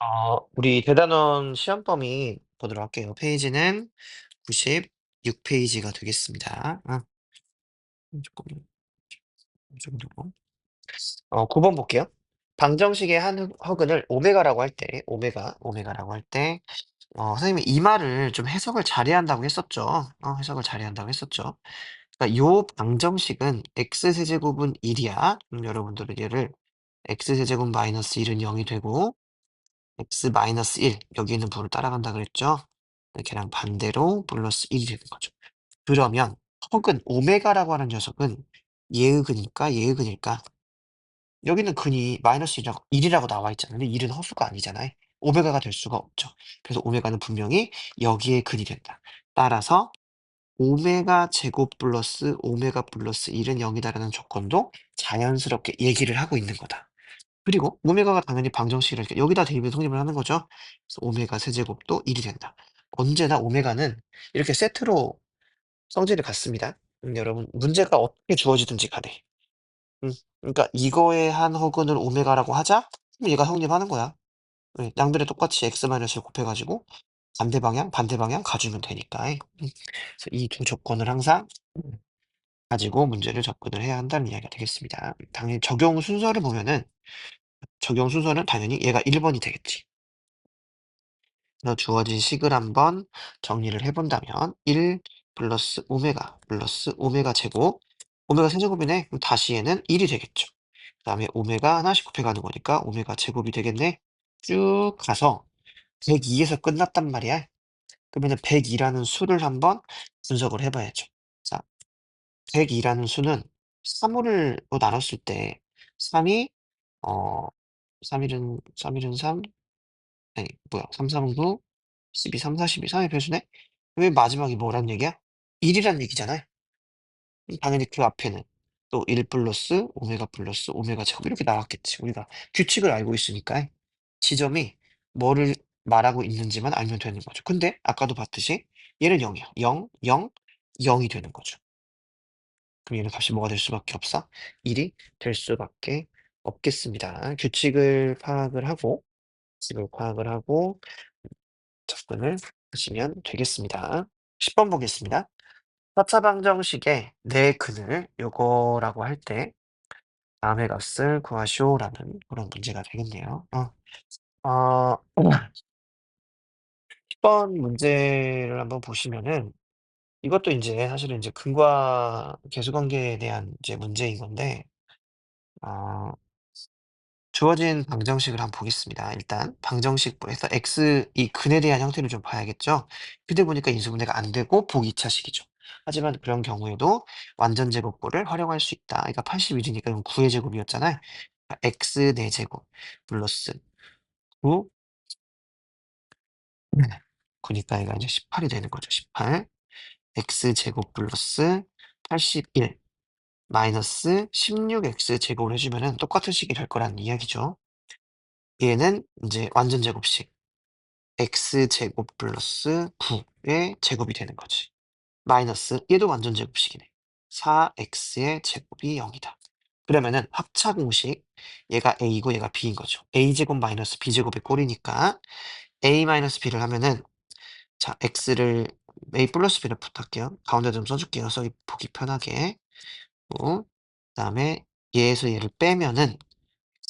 어 우리 대단원 시험 범위 보도록 할게요. 페이지는 96 페이지가 되겠습니다. 어. 조금 이 정도. 어 9 번 볼게요. 방정식의 한 흑 허근을 오메가라고 할 때 오메가, 오메가라고 할 때 어 선생님이 이 말을 좀 해석을 잘해야 한다고 했었죠. 어 해석을 잘해야 한다고 했었죠. 그러니까 요 방정식은 x 세제곱은 1 이야. 그럼 여러분들은 얘를 x 세제곱 마이너스 1 은 0 이 되고 x 마이너스 1 여기 있는 부호를 따라간다 그랬죠? 네, 걔랑 반대로 플러스 1이 되는 거죠. 그러면 혹은 오메가라고 하는 녀석은 예의근일까 예의근일까? 여기는 근이 마이너스 1이라고 1이라고 나와 있잖아요. 근데 1은 허수가 아니잖아요. 오메가가 될 수가 없죠. 그래서 오메가는 분명히 여기에 근이 된다. 따라서 오메가 제곱 플러스 오메가 플러스 1은 0이다라는 조건도 자연스럽게 얘기를 하고 있는 거다. 그리고 오메가가 당연히 방정식이니까 여기다 대입을 성립을 하는 거죠. 그래서 오메가 세제곱도 1이 된다. 언제나 오메가는 이렇게 세트로 성질이 같습니다. 음, 여러분 문제가 어떻게 주어지든지 간에. 음, 그러니까 이거의 한 허근을 오메가라고 하자? 그럼 얘가 성립하는 거야. 예, 양변에 똑같이 x 마이너스를 곱해가지고 반대 방향, 반대 방향 가주면 되니까. 음, 그래서 이 두 조건을 항상 음, 가지고 문제를 접근을 해야 한다는 이야기가 되겠습니다. 당연히 적용 순서를 보면은 적용 순서는 당연히 얘가 1번이 되겠지. 주어진 식을 한번 정리를 해 본다면 1 플러스 오메가 플러스 오메가 제곱 오메가 세제곱이네. 그럼 다시 얘는 1이 되겠죠. 그 다음에 오메가 하나씩 곱해 가는 거니까 오메가 제곱이 되겠네. 쭉 가서 102에서 끝났단 말이야. 그러면은 102라는 수를 한번 분석을 해 봐야죠. 자, 102라는 수는 3으로 나눴을 때 3이 어 3일은 3일은 3 아니 뭐야 3, 3, 9, 12, 3, 4, 12, 3의 배수네? 왜 마지막이 뭐란 얘기야? 1이란 얘기잖아요. 당연히 그 앞에는 또 1 플러스 오메가 플러스 오메가 제곱 이렇게 나왔겠지. 우리가 규칙을 알고 있으니까 지점이 뭐를 말하고 있는지만 알면 되는 거죠. 근데 아까도 봤듯이 얘는 0이야. 0, 0, 0이 되는 거죠. 그럼 얘는 값이 뭐가 될 수밖에 없어? 1이 될 수밖에 없겠습니다. 규칙을 파악을 하고 규칙을 파악을 하고 접근을 하시면 되겠습니다. 10번 보겠습니다. 차차방정식의 내 근을 요거라고 할 때 다음의 값을 구하시오라는 그런 문제가 되겠네요. 어, 어, 10번 문제를 한번 보시면은 이것도 인제 사실은 인제 근과 계수 관계에 대한 이제 문제인 건데 어 주어진 방정식을 한번 보겠습니다. 일단 방정식에서 x 이 근에 대한 형태를 좀 봐야겠죠. 휴대 보니까 인수분해가 안 되고 보기 2차 식이죠. 하지만 그런 경우에도 완전 제곱꼴을 활용할 수 있다. 그러니까 81 이니까 이건 9의 제곱이었잖아요. 그러니까 x 4제곱 플러스 9 네. 9 니까 얘가 이제 18이 되는 거죠. 18 x 제곱 플러스 81 마이너스 16x 제곱을 해 주면은 똑같은 식이 될 거라는 이야기죠. 얘는 인제 완전 제곱식 x제곱 플러스 9의 제곱이 되는 거지. 마이너스 얘도 완전 제곱식이네. 4x의 제곱이 0이다. 그러면은 합차 공식 얘가 a이고 얘가 b인 거죠. a제곱 마이너스 b제곱의 꼴이니까 a 마이너스 b를 하면은 자 x를 a 플러스 b를 부탁할게요. 가운데 좀 써 줄게요. 써기 보기 편하게. 어 그다음에 얘에서 얘를 빼면은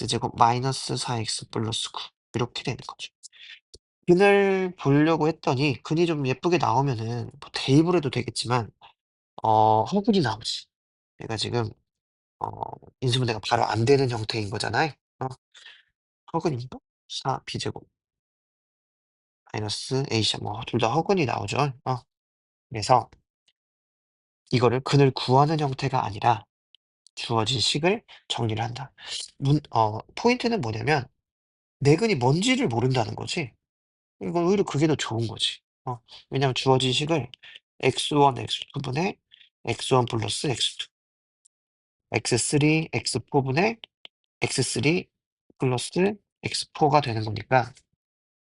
x제곱 마이너스 4x 플러스 9 이렇게 되는 거죠. 근을 보려고 했더니 근이 좀 예쁘게 나오면은 뭐 대입을 해도 되겠지만 어 허근이 나오지. 얘가 지금 어 인수분해가 바로 안 되는 형태인 거잖아요. 어 허근인가? 4 b제곱 마이너스 ac 뭐둘 다 허근이 나오죠. 어 그래서 이거를 근을 구하는 형태가 아니라 주어진 식을 정리를 한다. 문 어 포인트는 뭐냐면 내 근이 뭔지를 모른다는 거지. 이건 오히려 그게 더 좋은 거지. 어 왜냐면 주어진 식을 x1, x2 분의 x1 플러스 x2 x3, x4 분의 x3 플러스 x4가 되는 거니까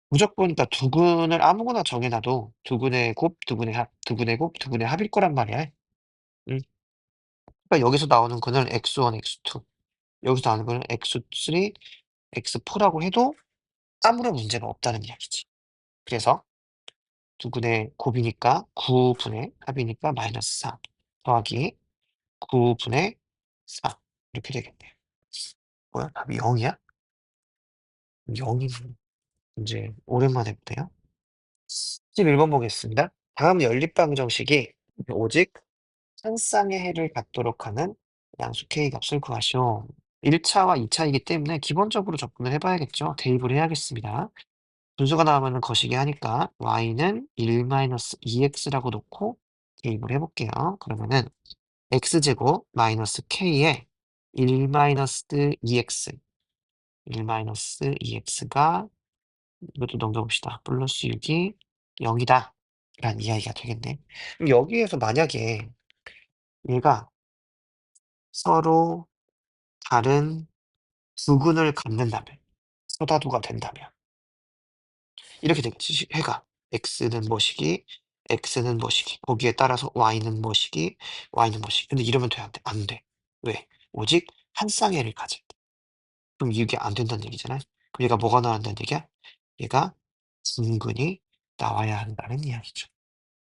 무조건 그러니까 두근을 아무거나 정해 놔도 두근의 곱, 두근의 합, 두근의 곱, 두근의 합일 거란 말이야. 음. 그러니까 여기서 나오는 근을 x1, x2 여기서 나오는 거는 x3, x4라고 해도 아무런 문제가 없다는 이야기지. 그래서 두근의 곱이니까 9 분의 합이니까 마이너스 4 더하기 9 분의 4 이렇게 되겠네요. 뭐야 답이 0 이야? 0 이면 이제 오랜만에 보네요. 11 번 보겠습니다. 다음 연립 방 정식이 오직 한 쌍의 해를 갖도록 하는 양수 k 값을 구하시오. 1차와 2차이기 때문에 기본적으로 접근을 해봐야겠죠. 대입을 해야겠습니다. 분수가 나오면 거시기 하니까 y는 1-2x라고 놓고 대입을 해볼게요. 그러면은 x제곱 마이너스 k에 1-2x 1-2x가 이것도 넘겨봅시다. 플러스 6이 0이다. 라는 이야기가 되겠네. 여기에서 만약에 얘가 서로 다른 두근을 갖는다면, 서다두가 된다면 이렇게 되겠지. 시- 해가 x는 뭐시기, x는 뭐시기, 거기에 따라서 y는 뭐시기, y는 뭐시기. 근데 이러면 돼, 안 돼? 안 돼. 왜? 오직 한 쌍해를 가질 때. 그럼 이게 안 된다는 얘기잖아요. 그럼 얘가 뭐가 나온다는 얘기야? 얘가 중근이 나와야 한다는 이야기죠.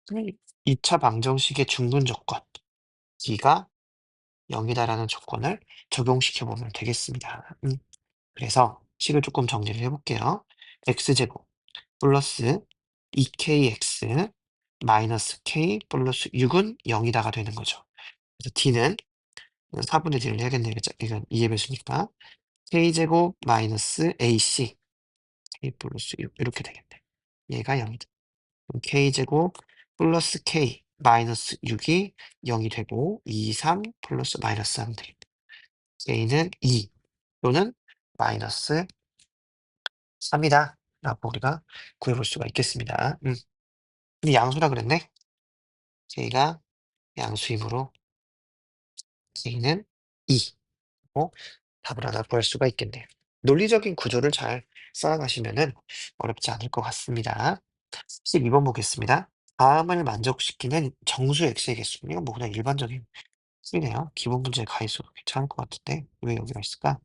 그럼 2차 방정식의 중근 조건, 기가 0이다라는 조건을 적용시켜 보면 되겠습니다. 음. 그래서 식을 조금 정리를 해볼게요. x제곱 플러스 2kx 마이너스 k 플러스 6은 0이다가 되는 거죠. 그래서 d는 4분의 d를 해야겠네요. 이건 2의 배수니까 k제곱 마이너스 ac k 플러스 6 이렇게 되겠네. 얘가 0이다. 그럼 k제곱 플러스 k 마이너스 6이 0이 되고 2, 3 플러스 마이너스 3 되겠다. k는 2 또는 마이너스 3이다 라고 우리가 구해볼 수가 있겠습니다. 음. 근데 양수라 그랬네? k가 양수이므로 k는 2. 고 답을 하나 구할 수가 있겠네요. 논리적인 구조를 잘 쌓아가시면은 어렵지 않을 것 같습니다. 12번 보겠습니다. 다음을 만족시키는 정수 x의 개수. 이건 뭐 그냥 일반적인 수이네요. 기본 문제 가있어도 괜찮을 것 같은데 왜 여기가 있을까?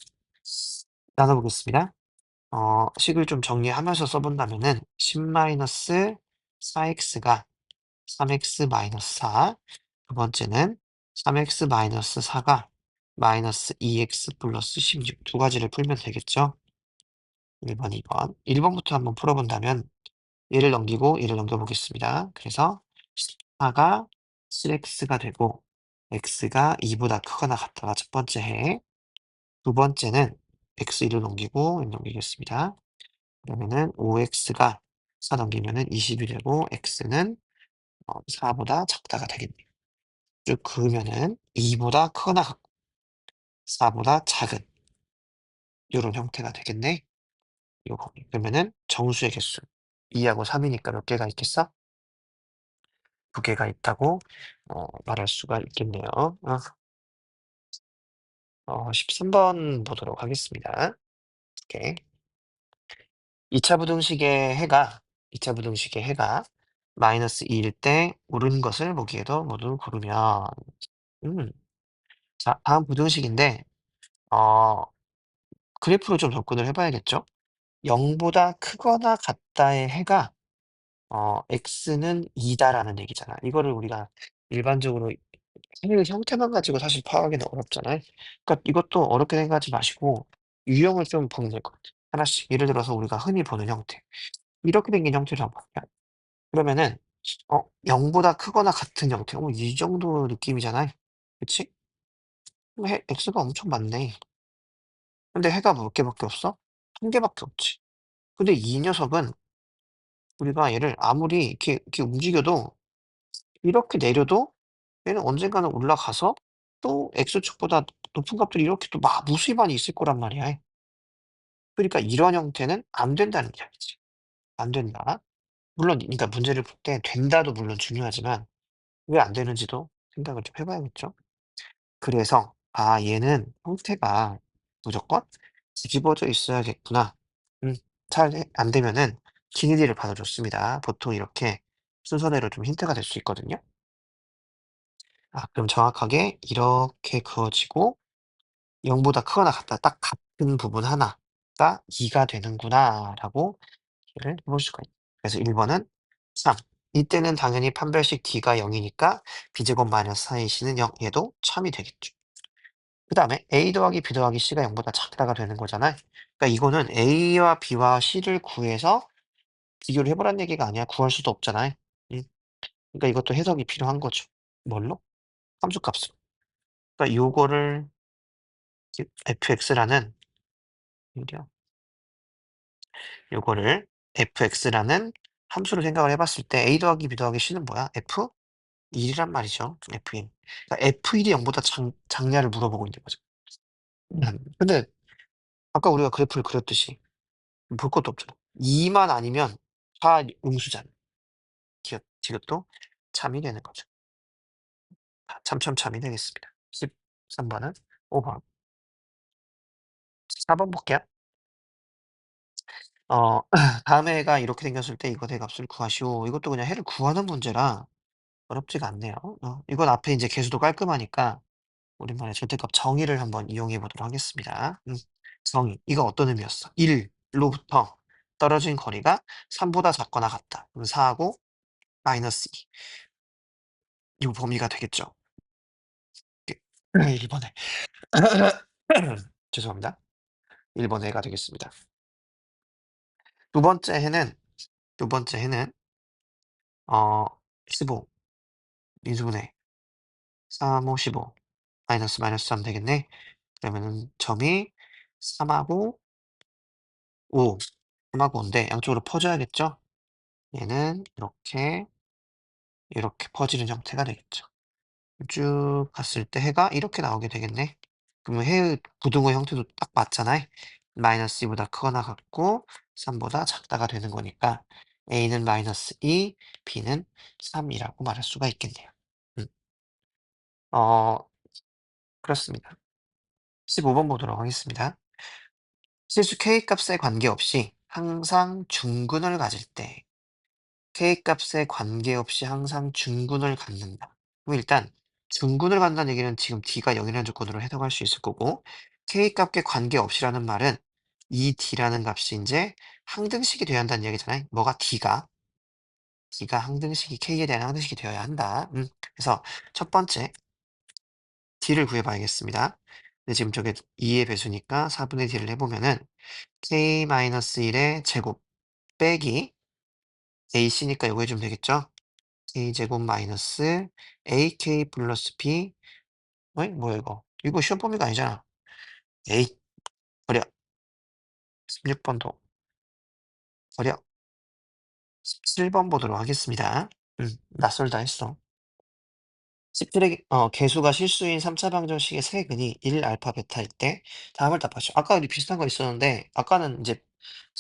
나눠보겠습니다. 어, 식을 좀 정리하면서 써본다면은 10-4x가 3x-4, 두 번째는 3x-4가 마이너스 2x 플러스 16, 두 가지를 풀면 되겠죠? 1번, 2번. 1번부터 한번 풀어본다면 얘를 넘기고 얘를 넘겨보겠습니다. 그래서 14가 7x가 되고 x가 2보다 크거나 같다가 첫 번째 해. 두 번째는 x1을 넘기고 넘기겠습니다. 그러면은 5x가 4 넘기면은 20이 되고 x는 어, 4보다 작다가 되겠네요. 쭉 그으면은 2보다 크거나 같고 4보다 작은 요런 형태가 되겠네. 요거. 그러면은 정수의 개수 2하고 3이니까 몇 개가 있겠어? 두 개가 있다고 어, 말할 수가 있겠네요. 어, 어, 13번 보도록 하겠습니다. 오케이. 2차 부등식의 해가 2차 부등식의 해가 마이너스 2일 때 옳은 것을 보기에도 모두 고르면 음. 자, 다음 부등식인데 어, 그래프로 좀 접근을 해봐야겠죠? 0보다 크거나 같다의 해가 어, x는 2다라는 얘기잖아. 이거를 우리가 일반적으로 해의 형태만 가지고 사실 파악하기는 어렵잖아요. 그러니까 이것도 어렵게 생각하지 마시고 유형을 좀 보면 될 것 같아요. 하나씩. 예를 들어서 우리가 흔히 보는 형태. 이렇게 생긴 형태를 한번 볼게요. 그러면은 어, 0보다 크거나 같은 형태. 어, 이 정도 느낌이잖아요. 그치? 해, x가 엄청 많네. 근데 해가 몇 개밖에 없어? 한 개밖에 없지. 근데 이 녀석은 우리가 얘를 아무리 이렇게, 이렇게 움직여도 이렇게 내려도 얘는 언젠가는 올라가서 또 x축보다 높은 값들이 이렇게 또 막 무수히 많이 있을 거란 말이야. 그러니까 이런 형태는 안 된다는 이야기지. 안 된다. 물론, 그러니까 문제를 풀 때 된다도 물론 중요하지만 왜 안 되는지도 생각을 좀 해 봐야겠죠. 그래서 아 얘는 형태가 무조건 뒤집어져 있어야겠구나. 음, 잘안 되면은 기니디를 받아줬습니다. 보통 이렇게 순서대로 좀 힌트가 될 수 있거든요. 아, 그럼 정확하게 이렇게 그어지고 0 보다 크거나 같다. 딱 같은 부분 하나. 가 2 가 되는구나라고 얘기를 해볼 수가 있죠. 그래서 1 번은 3. 이때는 당연히 판별식 d가 0 이니까 b제곱 마이너스 4ac는 0. 얘도 참이 되겠죠. 그 다음에 a 더하기 b 더하기 c가 0보다 작다가 되는 거잖아요. 그러니까 이거는 a와 b와 c를 구해서 비교를 해보란 얘기가 아니야. 구할 수도 없잖아요. 음. 그러니까 이것도 해석이 필요한 거죠. 뭘로? 함수값으로. 그러니까 요거를 fx라는 요거를 fx라는 함수로 생각을 해봤을 때 a 더하기 b 더하기 c는 뭐야? f 1이란 말이죠. f1. 그러니까 f1이 0보다 장, 작냐를 물어보고 있는 거죠. 음. 근데 아까 우리가 그래프를 그렸듯이 볼 것도 없잖아. 2 만 아니면 다 음수잖아. 기억, 지금도 참이 되는 거죠. 아, 참참참이 되겠습니다. 13 번은 5 번. 4 번 볼게요. 어, 다음 해가 이렇게 생겼을 때 이거 대값을 구하시오. 이것도 그냥 해를 구하는 문제라 어렵지가 않네요. 어, 이건 앞에 이제 계수도 깔끔하니까 오랜만에 절대값 정의를 한번 이용해 보도록 하겠습니다. 음, 정의. 이거 어떤 의미였어? 1 로부터 떨어진 거리가 3 보다 작거나 같다. 그럼 4 하고 마이너스 2. 이 범위가 되겠죠. 1번에. 죄송합니다. 1 번 해가 되겠습니다. 두 번째 해는 두 번째 해는 어 15 인수분해 3, 5, 15 마이너스 마이너스 3 되겠네. 그러면은 점이 3하고 5 3하고 5인데 양쪽으로 퍼져야겠죠? 얘는 이렇게 이렇게 퍼지는 형태가 되겠죠. 쭉 갔을 때 해가 이렇게 나오게 되겠네. 그러면 해의 부등호 형태도 딱 맞잖아요. 마이너스 2보다 크거나 같고 3보다 작다가 되는 거니까 a는 마이너스 2, b는 3이라고 말할 수가 있겠네요. 음. 어, 그렇습니다. 15 번 보도록 하겠습니다. 실수 k값에 관계없이 항상 중근을 가질 때 k값에 관계없이 항상 중근을 갖는다. 그럼 일단 중근을 갖는다는 얘기는 지금 d가 0이라는 조건으로 해석할 수 있을 거고 k값에 관계없이라는 말은 이 d라는 값이 이제 항등식이 되어야 한다는 얘기잖아요. 뭐가 d가 d가 항등식이 k에 대한 항등식이 되어야 한다. 음, 그래서 첫 번째 d를 구해봐야겠습니다. 근데 지금 저게 2의 배수니까 4분의 d를 해보면은 k-1의 제곱 빼기 ac니까 이거 해주면 되겠죠? k제곱 마이너스 ak 플러스 b. 어이? 뭐야 이거? 이거 시험 범위가 아니잖아. 에이 버려. 16번도 버려. 17번 보도록 하겠습니다. 음 낯설다 했어 17의 어, 개수가 실수인 3차 방정식의 세근이 1 알파 베타일 때 다음을 답하시오 아까 우리 비슷한 거 있었는데 아까는 이제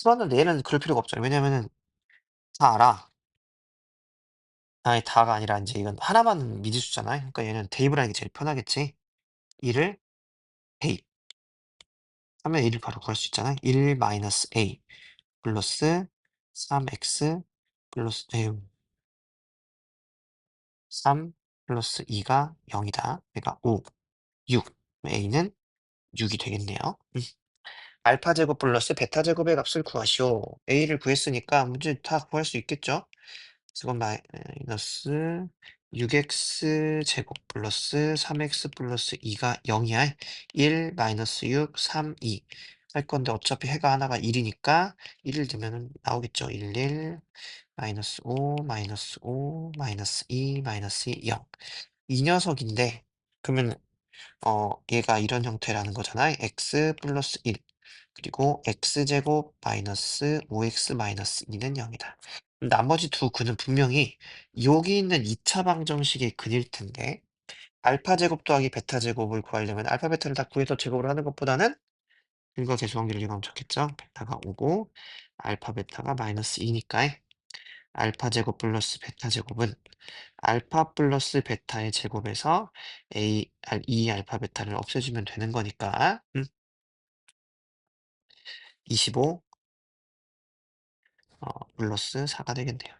풀었는데 얘는 그럴 필요가 없잖아 왜냐면은 다 알아. 아니 다가 아니라 이제 이건 하나만 미지수잖아요. 그러니까 얘는 대입을 하는 게 제일 편하겠지. 1을 대입. 하면 1을 바로 구할 수 있잖아요. 1 마이너스 a 플러스 3x 플러스 에휴. 3 플러스 2가 0이다 그러니까 5 6 a는 6이 되겠네요 음. 알파 제곱 플러스 베타 제곱의 값을 구하시오 a를 구했으니까 문제 다 구할 수 있겠죠 이건 마이너스 6x 제곱 플러스 3x 플러스 2가 0이야. 1 마이너스 6, 3, 2. 할 건데 어차피 해가 하나가 1이니까 1을 두면 나오겠죠. 1, 1, 마이너스 5, 마이너스 5, 마이너스 2, 마이너스 2, 0. 이 녀석인데 그러면 어 얘가 이런 형태라는 거잖아요. x 플러스 1 그리고 x제곱 마이너스 5x 마이너스 2는 0이다. 나머지 두 근은 분명히 여기 있는 2차 방정식의 근일 텐데 알파 제곱 더하기 베타 제곱을 구하려면 알파 베타를 다 구해서 제곱을 하는 것보다는 일과 계수 관계를 이용하면 좋겠죠. 베타가 5고 알파 베타가 마이너스 2니까 알파 제곱 플러스 베타 제곱은 알파 플러스 베타의 제곱에서 a, 2 알파 베타를 없애주면 되는 거니까 음. 25 어, 플러스 4가 되겠네요.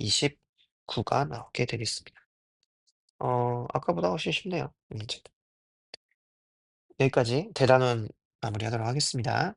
29가 나오게 되겠습니다. 어, 아까보다 훨씬 쉽네요. 문제. 여기까지 대단원 마무리하도록 하겠습니다.